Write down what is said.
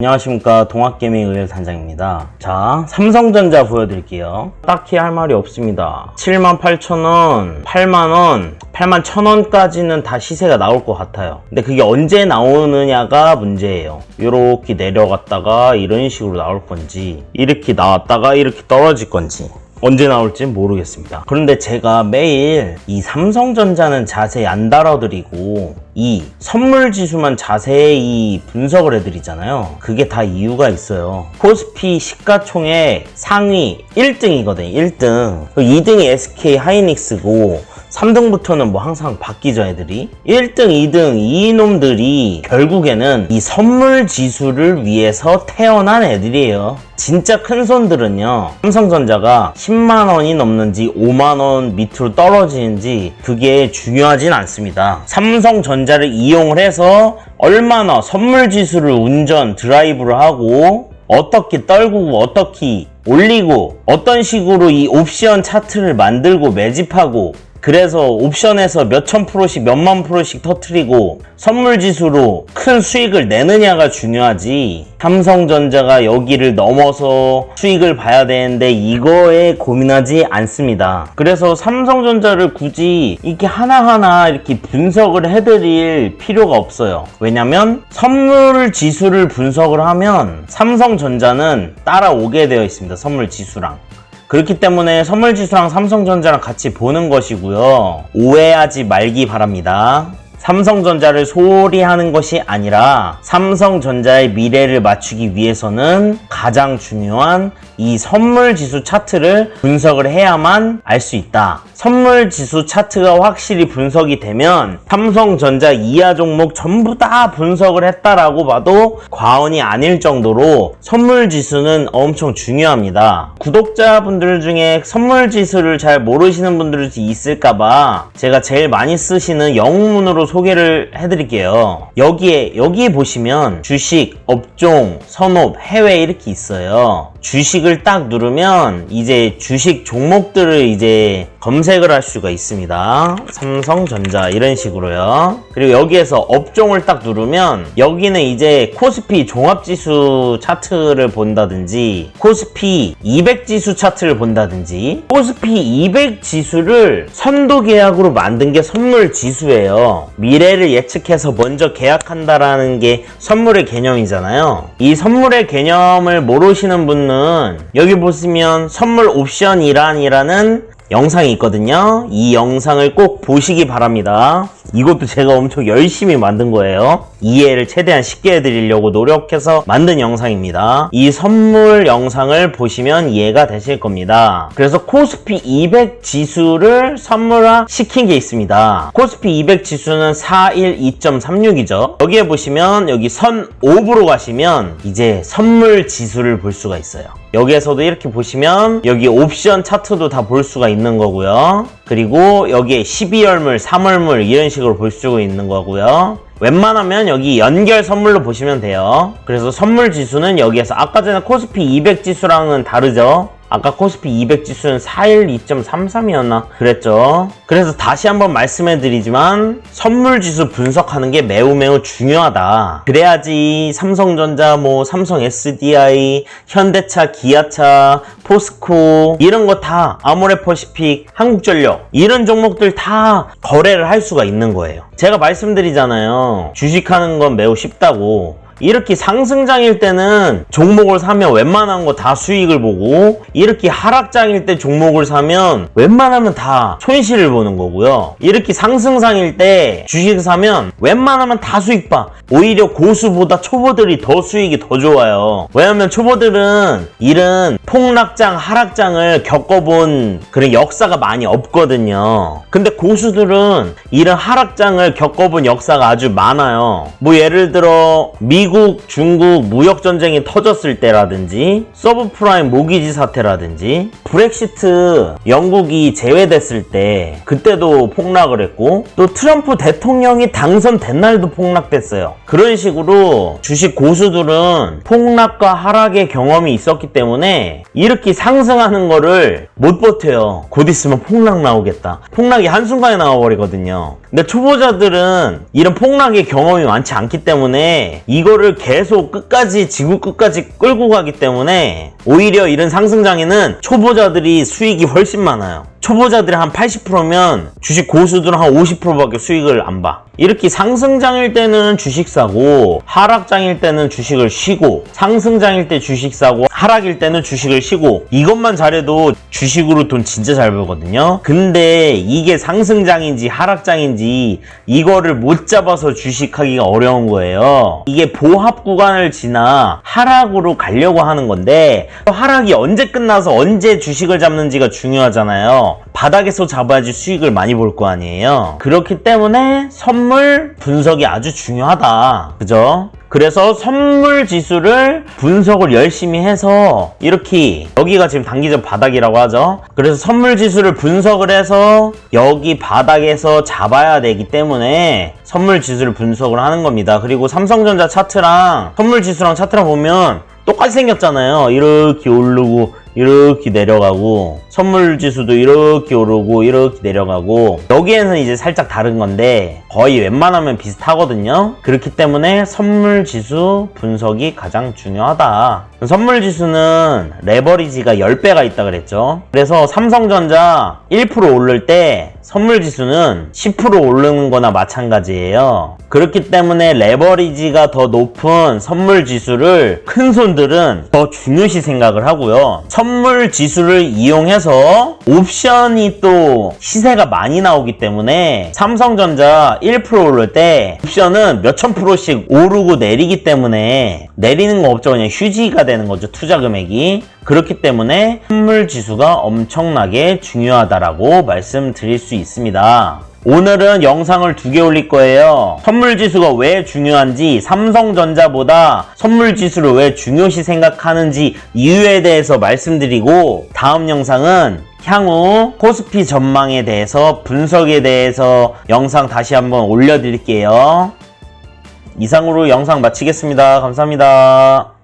안녕하십니까. 동학개미 의회 단장입니다. 자 삼성전자 보여드릴게요. 딱히 할 말이 없습니다. 78,000원 8만원 8만 1,000원까지는 다 시세가 나올 것 같아요. 근데 그게 언제 나오느냐가 문제예요. 이렇게 내려갔다가 이런 식으로 나올 건지 이렇게 나왔다가 이렇게 떨어질 건지 언제 나올지 모르겠습니다. 그런데 제가 매일 이 삼성전자는 자세히 안 다뤄드리고 이 선물 지수만 자세히 분석을 해드리잖아요. 그게 다 이유가 있어요. 코스피 시가총액 상위 1등이거든요. 1등. 2등이 SK 하이닉스고 3등부터는 뭐 항상 바뀌죠, 애들이. 1등, 2등, 이놈들이 결국에는 이 선물 지수를 위해서 태어난 애들이에요. 진짜 큰 손들은요, 삼성전자가 10만원이 넘는지 5만원 밑으로 떨어지는지 그게 중요하진 않습니다. 삼성전자를 이용을 해서 얼마나 선물 지수를 운전, 드라이브를 하고 어떻게 떨구고 어떻게 올리고 어떤 식으로 이 옵션 차트를 만들고 매집하고 그래서 옵션에서 몇천 프로씩 몇만 프로씩 터트리고 선물 지수로 큰 수익을 내느냐가 중요하지. 삼성전자가 여기를 넘어서 수익을 봐야 되는데 이거에 고민하지 않습니다. 그래서 삼성전자를 굳이 이렇게 하나하나 이렇게 분석을 해드릴 필요가 없어요. 왜냐면 선물 지수를 분석을 하면 삼성전자는 따라오게 되어 있습니다 선물 지수랑 그렇기 때문에 선물지수랑 삼성전자랑 같이 보는 것이고요. 오해하지 말기 바랍니다. 삼성전자를 소홀히 하는 것이 아니라 삼성전자의 미래를 맞추기 위해서는 가장 중요한 이 선물 지수 차트를 분석을 해야만 알 수 있다. 선물 지수 차트가 확실히 분석이 되면 삼성전자 이하 종목 전부 다 분석을 했다라고 봐도 과언이 아닐 정도로 선물 지수는 엄청 중요합니다. 구독자분들 중에 선물 지수를 잘 모르시는 분들이 있을까봐 제가 제일 많이 쓰시는 영문으로 소개를 해드릴게요. 여기에 여기에 보시면 주식, 업종, 선업, 해외 이렇게 있어요. 주식을 딱 누르면 이제 주식 종목들을 이제 검색을 할 수가 있습니다. 삼성전자 이런 식으로요. 그리고 여기에서 업종을 딱 누르면 여기는 이제 코스피 종합지수 차트를 본다든지 코스피 200 지수 차트를 본다든지 코스피 200 지수를 선도 계약으로 만든 게 선물 지수예요. 미래를 예측해서 먼저 계약한다라는 게 선물의 개념이잖아요. 이 선물의 개념을 모르시는 분은 여기 보시면 선물 옵션 이란이라는 영상이 있거든요. 이 영상을 꼭 보시기 바랍니다. 이것도 제가 엄청 열심히 만든 거예요. 이해를 최대한 쉽게 해드리려고 노력해서 만든 영상입니다. 이 선물 영상을 보시면 이해가 되실 겁니다. 그래서 코스피 200 지수를 선물화 시킨 게 있습니다. 코스피 200 지수는 412.36이죠. 여기에 보시면 여기 선 5부로 가시면 이제 선물 지수를 볼 수가 있어요. 여기에서도 이렇게 보시면 여기 옵션 차트도 다 볼 수가 있는 거고요. 그리고 여기에 12월물, 3월물 이런 식으로 볼 수가 있는 거고요. 웬만하면 여기 연결 선물로 보시면 돼요. 그래서 선물 지수는 여기에서 아까 전에 코스피 200 지수랑은 다르죠. 아까 코스피 200 지수는 412.33이었나 그랬죠. 그래서 다시 한번 말씀해 드리지만 선물 지수 분석하는 게 매우 매우 중요하다. 그래야지 삼성전자 뭐 삼성 SDI, 현대차, 기아차, 포스코 이런 거 다 아모레퍼시픽, 한국전력 이런 종목들 다 거래를 할 수가 있는 거예요. 제가 말씀드리잖아요. 주식하는 건 매우 쉽다고. 이렇게 상승장일 때는 종목을 사면 웬만한 거 다 수익을 보고 이렇게 하락장일 때 종목을 사면 웬만하면 다 손실을 보는 거고요. 이렇게 상승장일 때 주식 사면 웬만하면 다 수익 봐. 오히려 고수보다 초보들이 더 수익이 더 좋아요. 왜냐면 초보들은 이런 폭락장, 하락장을 겪어본 그런 역사가 많이 없거든요. 근데 고수들은 이런 하락장을 겪어본 역사가 아주 많아요. 뭐 예를 들어 미국, 중국 무역 전쟁이 터졌을 때라든지 서브프라임 모기지 사태라든지 브렉시트 영국이 제외됐을 때 그때도 폭락을 했고 또 트럼프 대통령이 당선된 날도 폭락됐어요. 그런 식으로 주식 고수들은 폭락과 하락의 경험이 있었기 때문에 이렇게 상승하는 거를 못 버텨요. 곧 있으면 폭락 나오겠다. 폭락이 한순간에 나와버리거든요. 근데 초보자들은 이런 폭락의 경험이 많지 않기 때문에 이거를 계속 끝까지 지구 끝까지 끌고 가기 때문에 오히려 이런 상승장에는 초보자들이 수익이 훨씬 많아요. 초보자들이 한 80%면 주식 고수들은 한 50%밖에 수익을 안 봐. 이렇게 상승장일 때는 주식 사고 하락장일 때는 주식을 쉬고 상승장일 때 주식 사고 하락일 때는 주식 을 쉬고 이것만 잘해도 주식으로 돈 진짜 잘 벌거든요. 근데 이게 상승장인지 하락장인지 이거를 못 잡아서 주식하기가 어려운 거예요. 이게 보합 구간을 지나 하락으로 가려고 하는 건데 하락이 언제 끝나서 언제 주식을 잡는지가 중요하잖아요. 바닥에서 잡아야지 수익을 많이 볼 거 아니에요. 그렇기 때문에 선물 분석이 아주 중요하다. 그죠? 그래서 선물 지수를 분석을 열심히 해서 이렇게 여기가 지금 단기적 바닥이라고 하죠. 그래서 선물 지수를 분석을 해서 여기 바닥에서 잡아야 되기 때문에 선물 지수를 분석을 하는 겁니다. 그리고 삼성전자 차트랑 선물 지수랑 차트랑 보면 똑같이 생겼잖아요. 이렇게 오르고 이렇게 내려가고 선물 지수도 이렇게 오르고 이렇게 내려가고 여기에는 이제 살짝 다른 건데 거의 웬만하면 비슷하거든요. 그렇기 때문에 선물 지수 분석이 가장 중요하다. 선물 지수는 레버리지가 10배가 있다 그랬죠. 그래서 삼성전자 1% 오를 때 선물 지수는 10% 오르는 거나 마찬가지예요. 그렇기 때문에 레버리지가 더 높은 선물 지수를 큰 손들은 더 중요시 생각을 하고요. 선물 지수를 이용해서 옵션이 또 시세가 많이 나오기 때문에 삼성전자 1% 오를 때 옵션은 몇천 프로씩 오르고 내리기 때문에 내리는 거 없죠. 그냥 휴지가 되는 거죠. 투자 금액이. 그렇기 때문에 선물 지수가 엄청나게 중요하다라고 말씀드릴 수 있습니다. 오늘은 영상을 두 개 올릴 거예요. 선물 지수가 왜 중요한지, 삼성전자보다 선물 지수를 왜 중요시 생각하는지 이유에 대해서 말씀드리고, 다음 영상은 향후 코스피 전망에 대해서 분석에 대해서 영상 다시 한번 올려드릴게요. 이상으로 영상 마치겠습니다. 감사합니다.